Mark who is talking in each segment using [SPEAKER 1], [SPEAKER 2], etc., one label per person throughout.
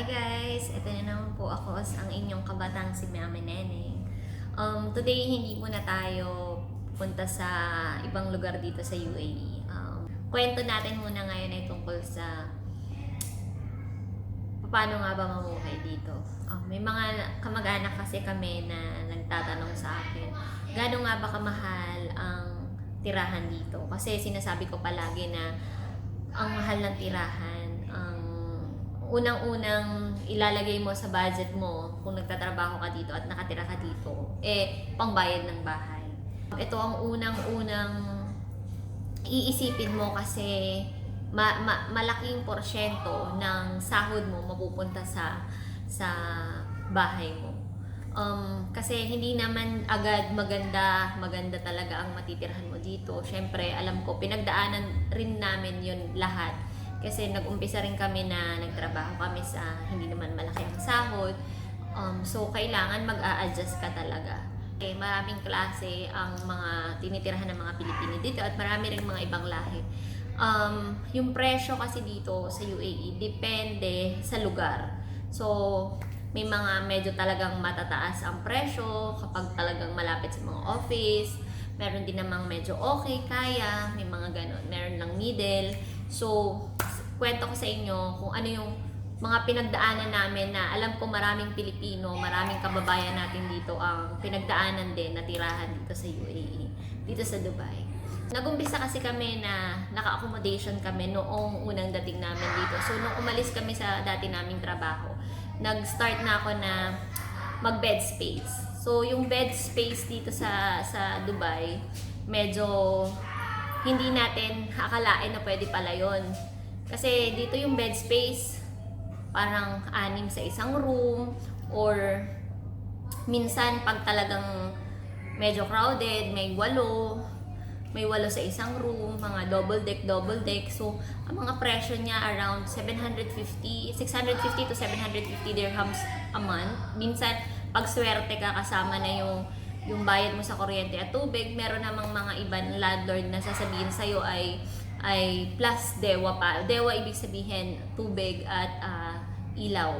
[SPEAKER 1] Hi guys! Ito na naman po ako ang inyong kabatang si Mami Neneng. Um, today, hindi muna tayo punta sa ibang lugar dito sa UAE. Um, kwento natin muna ngayon ay tungkol sa paano nga ba mamuhay dito. Um, may mga kamag-anak kasi kami na nagtatanong sa akin, gaano nga ba kamahal ang tirahan dito? Kasi sinasabi ko palagi na ang mahal ng tirahan, unang-unang ilalagay mo sa budget mo kung nagtatrabaho ka dito at nakatira ka dito, eh, pangbayad ng bahay. Ito ang unang-unang iisipin mo kasi ma- ma- malaking porsyento ng sahod mo mapupunta sa sa bahay mo. Um, kasi hindi naman agad maganda, maganda talaga ang matitirhan mo dito. Syempre, alam ko, pinagdaanan rin namin yun lahat. Kasi nag-umpisa rin kami na nagtrabaho kami sa hindi naman malaki ang sahod. Um, so, kailangan mag-a-adjust ka talaga. Eh, maraming klase ang mga tinitirhan ng mga Pilipino dito at marami rin mga ibang lahi. Um, yung presyo kasi dito sa UAE, depende sa lugar. So, may mga medyo talagang matataas ang presyo kapag talagang malapit sa mga office. Meron din namang medyo okay, kaya. May mga ganon. Meron lang middle. So, kwento ko sa inyo kung ano yung mga pinagdaanan namin na alam ko maraming Pilipino, maraming kababayan natin dito ang pinagdaanan din na tirahan dito sa UAE, dito sa Dubai. Nagumpisa kasi kami na naka-accommodation kami noong unang dating namin dito. So, nung umalis kami sa dati naming trabaho, nag-start na ako na mag-bed space. So, yung bed space dito sa sa Dubai, medyo hindi natin akalain na pwede pala yon. Kasi dito yung bed space, parang anim sa isang room, or minsan pag talagang medyo crowded, may walo, may walo sa isang room, mga double deck, double deck. So, ang mga presyo niya around 750, 650 to 750 dirhams a month. Minsan, pag swerte ka, kasama na yung yung bayad mo sa kuryente at tubig, meron namang mga ibang landlord na sasabihin sa'yo ay ay plus dewa pa. Dewa ibig sabihin tubig at ah, ilaw.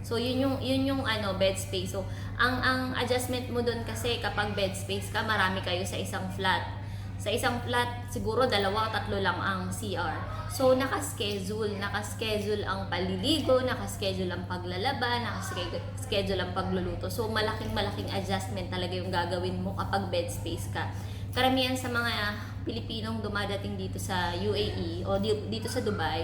[SPEAKER 1] So yun yung yun yung ano bed space. So ang ang adjustment mo doon kasi kapag bed space ka, marami kayo sa isang flat. Sa isang flat, siguro dalawa tatlo lang ang CR. So, naka-schedule. Naka-schedule ang paliligo, naka-schedule ang paglalaba, naka-schedule ang pagluluto. So, malaking-malaking adjustment talaga yung gagawin mo kapag bed space ka. Karamihan sa mga Pilipinong dumadating dito sa UAE o di- dito sa Dubai,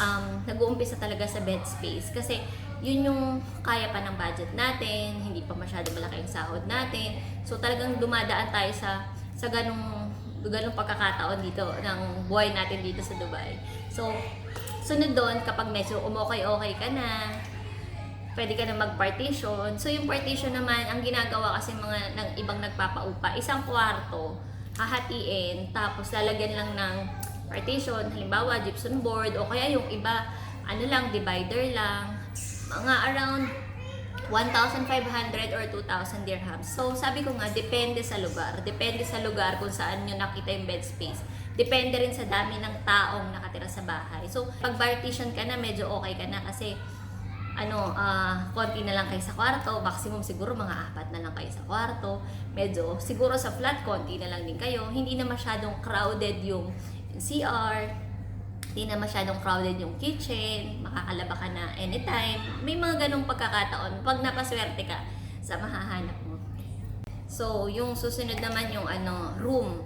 [SPEAKER 1] um, nag-uumpisa talaga sa bed space. Kasi, yun yung kaya pa ng budget natin, hindi pa masyado malaki ang sahod natin. So, talagang dumadaan tayo sa sa ganong ganong pagkakataon dito ng buhay natin dito sa Dubai. So, sunod doon kapag medyo umokay-okay ka na, pwede ka na mag-partition. So, yung partition naman, ang ginagawa kasi mga ng ibang nagpapaupa, isang kwarto, hahatiin, tapos lalagyan lang ng partition, halimbawa gypsum board, o kaya yung iba, ano lang, divider lang, mga around 1,500 or 2,000 dirhams. So, sabi ko nga, depende sa lugar. Depende sa lugar kung saan nyo nakita yung bed space. Depende rin sa dami ng taong nakatira sa bahay. So, pag partition ka na, medyo okay ka na kasi ano, ah, konti na lang kayo sa kwarto, maximum siguro mga apat na lang kayo sa kwarto. Medyo, siguro sa flat, konti na lang din kayo. Hindi na masyadong crowded yung CR, hindi na masyadong crowded yung kitchen, makakalaba ka na anytime. May mga ganong pagkakataon pag napaswerte ka sa mahahanap mo. So, yung susunod naman yung ano, room.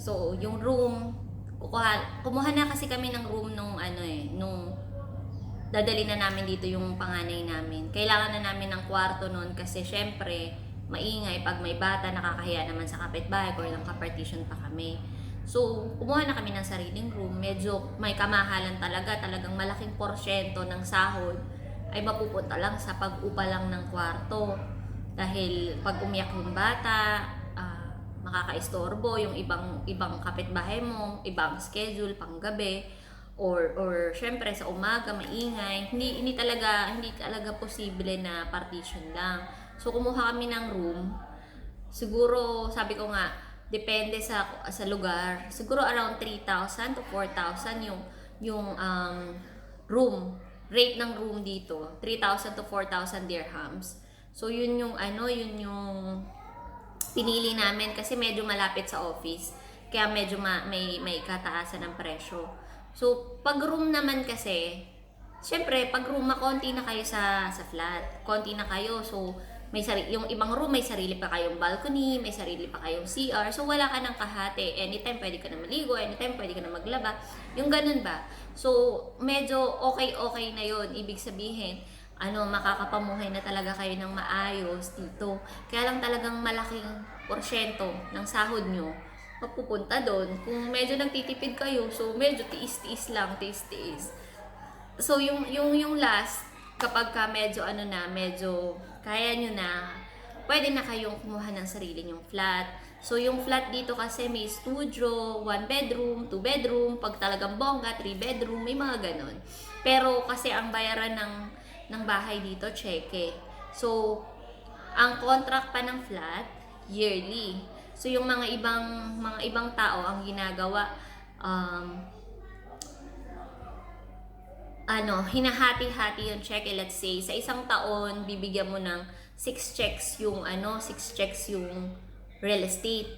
[SPEAKER 1] So, yung room, kukuha, kumuha na kasi kami ng room nung ano eh, nung dadali na namin dito yung panganay namin. Kailangan na namin ng kwarto noon kasi syempre, maingay pag may bata, nakakahiya naman sa kapitbahay or lang kapartition pa kami. So, kumuha na kami ng sariling room. Medyo may kamahalan talaga. Talagang malaking porsyento ng sahod ay mapupunta lang sa pag-upa lang ng kwarto. Dahil pag umiyak yung bata, ah, makakaistorbo yung ibang ibang kapitbahay mo, ibang schedule pang gabi or or syempre sa umaga maingay. Hindi hindi talaga hindi talaga posible na partition lang. So kumuha kami ng room. Siguro sabi ko nga depende sa sa lugar. Siguro around 3,000 to 4,000 yung yung um, room rate ng room dito, 3,000 to 4,000 dirhams. So, yun yung ano, yun yung pinili namin kasi medyo malapit sa office. Kaya medyo ma- may, may kataasan ng presyo. So, pag room naman kasi, syempre, pag room, konti na kayo sa, sa flat. Konti na kayo. So, may sari- yung ibang room, may sarili pa kayong balcony, may sarili pa kayong CR. So, wala ka ng kahate. Anytime pwede ka na maligo, anytime pwede ka na maglaba. Yung ganun ba? So, medyo okay-okay na yon Ibig sabihin, ano, makakapamuhay na talaga kayo ng maayos dito. Kaya lang talagang malaking porsyento ng sahod nyo mapupunta doon. Kung medyo nagtitipid kayo, so medyo tiis-tiis lang, tiis-tiis. So yung yung yung last kapag ka medyo ano na, medyo kaya nyo na, pwede na kayong kumuha ng sarili nyong flat. So yung flat dito kasi may studio, one bedroom, two bedroom, pag talagang bongga, three bedroom, may mga ganun. Pero kasi ang bayaran ng ng bahay dito, cheque. So ang contract pa ng flat, yearly. So yung mga ibang mga ibang tao ang ginagawa um, ano, hinahati-hati yung check. Eh, let's say, sa isang taon, bibigyan mo ng 6 checks yung, ano, 6 checks yung real estate.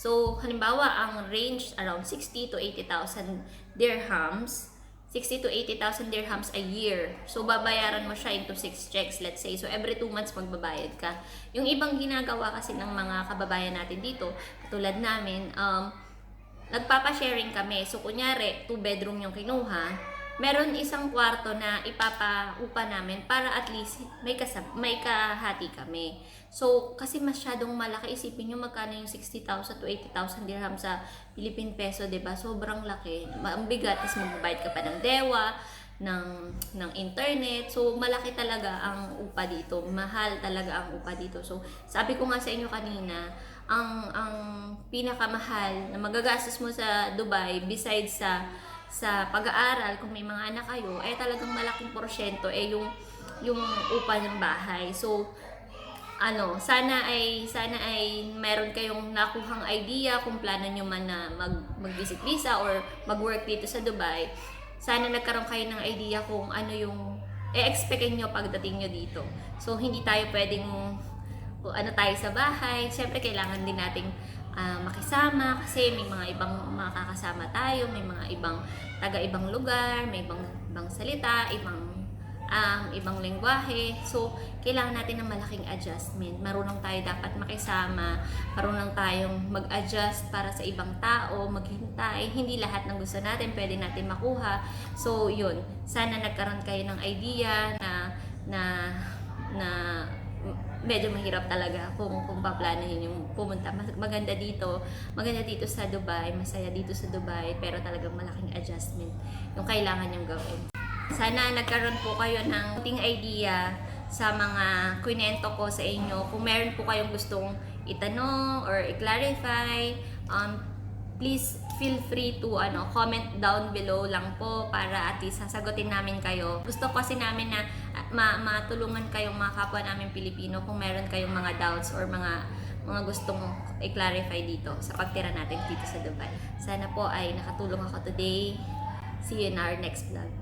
[SPEAKER 1] So, halimbawa, ang range around 60 to 80,000 dirhams. 60 to 80,000 dirhams a year. So, babayaran mo siya into 6 checks, let's say. So, every 2 months magbabayad ka. Yung ibang ginagawa kasi ng mga kababayan natin dito, katulad namin, um, nagpapa-sharing kami. So, kunyari, 2 bedroom yung kinuha, meron isang kwarto na ipapaupa namin para at least may kasab may kahati kami. So, kasi masyadong malaki, isipin nyo magkano yung 60,000 to 80,000 dirham sa Philippine peso, ba Sobrang laki. Ang bigat, tapos magbabayad ka pa ng dewa, ng, ng internet. So, malaki talaga ang upa dito. Mahal talaga ang upa dito. So, sabi ko nga sa inyo kanina, ang ang pinakamahal na magagastos mo sa Dubai besides sa sa pag-aaral kung may mga anak kayo eh talagang malaking porsyento eh yung yung upa ng bahay. So ano, sana ay sana ay meron kayong nakuhang idea kung plano nyo man na mag mag-visit visa or mag-work dito sa Dubai. Sana nagkaroon kayo ng idea kung ano yung e-expectin nyo pagdating nyo dito. So hindi tayo pwedeng ano tayo sa bahay. Siyempre kailangan din nating ah, makisama kasi may mga ibang makakasama tayo, may mga ibang taga ibang lugar, may ibang ibang salita, ibang um, ibang lengguwahe. So, kailangan natin ng malaking adjustment. Marunong tayo dapat makisama, marunong tayong mag-adjust para sa ibang tao, maghintay. Hindi lahat ng gusto natin pwede natin makuha. So, yun. Sana nagkaroon kayo ng idea na na na medyo mahirap talaga kung kung paplanohin yung pumunta. Maganda dito, maganda dito sa Dubai, masaya dito sa Dubai, pero talagang malaking adjustment yung kailangan yung gawin. Sana nagkaroon po kayo ng ting idea sa mga kwento ko sa inyo. Kung meron po kayong gustong itanong or i-clarify, um, please feel free to ano comment down below lang po para at least sasagutin namin kayo. Gusto kasi namin na ah, ma matulungan kayong mga kapwa namin Pilipino kung meron kayong mga doubts or mga mga gustong i-clarify dito sa pagtira natin dito sa Dubai. Sana po ay nakatulong ako today. See you in our next vlog.